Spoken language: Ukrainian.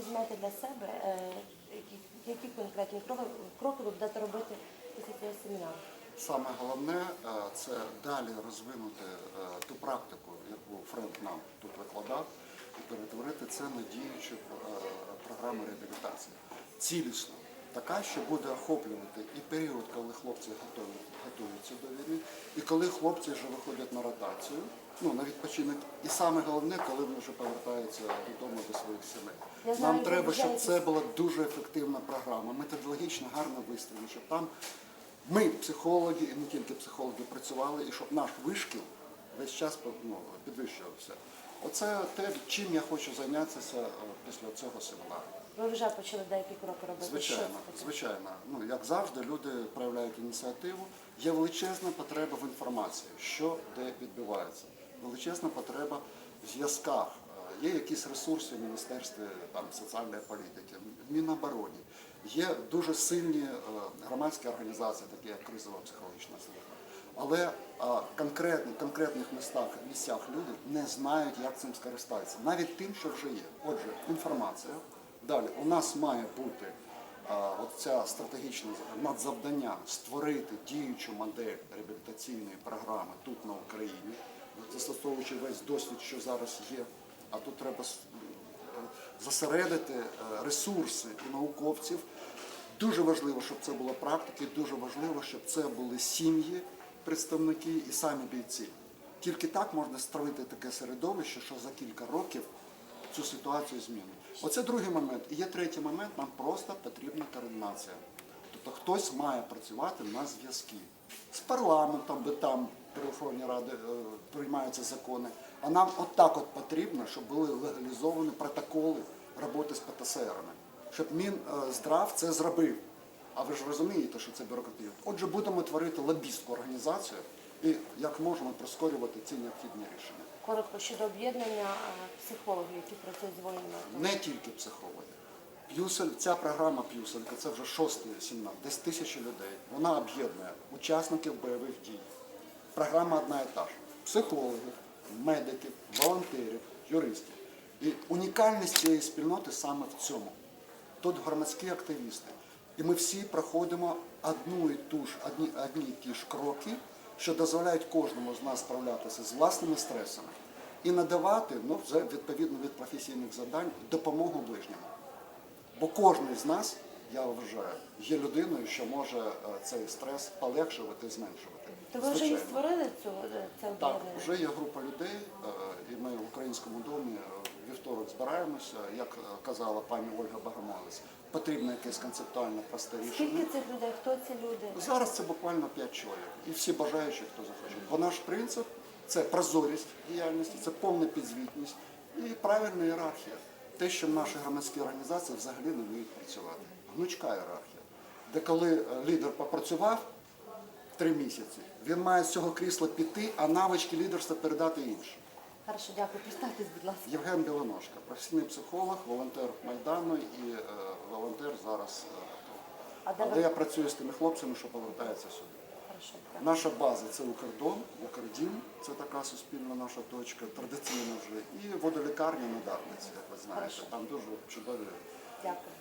візьмете для себе, е, які, які конкретні кроки, ви будете робити після цього семінару? Саме головне е, це далі розвинути е, ту практику, яку Френд нам тут викладав, і перетворити це на діючу програму реабілітації. Цілісно, така, що буде охоплювати і період, коли хлопці готові, готуються до війни, і коли хлопці вже виходять на ротацію, ну на відпочинок, і саме головне, коли вони вже повертаються додому до своїх сімей. Знаю, Нам треба, щоб це була дуже ефективна програма, методологічно гарно виставлена, щоб там ми, психологи, і не тільки психологи, працювали, і щоб наш вишкіл весь час ну, підвищувався. Оце те, чим я хочу зайнятися е, після цього семінару. Ви вже почали деякі кроки робити. Звичайно, звичайно. Ну як завжди, люди проявляють ініціативу. Є величезна потреба в інформації, що де відбувається. Величезна потреба в зв'язках. Е, Є якісь ресурси в Міністерстві там, соціальної політики, в Мінобороні. Є дуже сильні е, громадські організації, такі як кризова психологічна служба. Але конкретно, в конкретних містах, місцях люди не знають, як цим скористатися. Навіть тим, що вже є. Отже, інформація. Далі у нас має бути а, от ця стратегічне надзавдання створити діючу модель реабілітаційної програми тут на Україні, застосовуючи весь досвід, що зараз є. А тут треба зосередити е, ресурси і науковців. Дуже важливо, щоб це була практика, і дуже важливо, щоб це були сім'ї, представники і самі бійці. Тільки так можна створити таке середовище, що за кілька років цю ситуацію змінить. Оце другий момент. І є третій момент, нам просто потрібна координація. Тобто хтось має працювати на зв'язки з парламентом, де там при Верховній Раді е, приймаються закони. А нам отак от потрібно, щоб були легалізовані протоколи роботи з ПТСРами, щоб Мінздрав це зробив. А ви ж розумієте, що це бюрократія. Отже, будемо творити лобістську організацію і як можемо прискорювати ці необхідні рішення. Коротко щодо об'єднання е, психологів, які працюють з воїнами. Не тільки психологи. П'юсель, ця програма П'юселька, це вже шостий семінар, десь тисячі людей. Вона об'єднує учасників бойових дій. Програма одна і та ж. Психологів, медиків, волонтерів, юристів. І унікальність цієї спільноти саме в цьому. Тут громадські активісти. І ми всі проходимо одну і ту ж, одні, одні і ті ж кроки, що дозволяють кожному з нас справлятися з власними стресами і надавати, ну, вже відповідно від професійних завдань, допомогу ближньому. Бо кожен з нас, я вважаю, є людиною, що може е, цей стрес полегшувати, зменшувати. То ви вже і створили цю е, це Так, вже є група людей, е, і ми в українському домі вівторок збираємося. Як е, казала пані Ольга Богомолець, потрібно якесь концептуальне просте рішення. Скільки цих людей? Хто ці люди? Зараз це буквально 5 чоловік. І всі бажаючі, хто захоче. Бо наш принцип це прозорість діяльності, це повна підзвітність і правильна ієрархія. Те, що наші громадські організації взагалі не вміють працювати. Гнучка ієрархія. Де коли е, лідер попрацював три місяці, він має з цього крісла піти, а навички лідерства передати іншим. Хорошо, дякую. Представтесь, будь ласка. Євген Білоножка, професійний психолог, волонтер Майдану і е, волонтер зараз. е, А де Але ви? я працюю з тими хлопцями, що повертаються сюди. Хорошо, дякую. Наша база це Укрдом, Укрдім, це така суспільна наша точка, традиційна вже. І водолікарня на Дарниці, як ви знаєте. Хорошо. Там дуже чудові Дякую.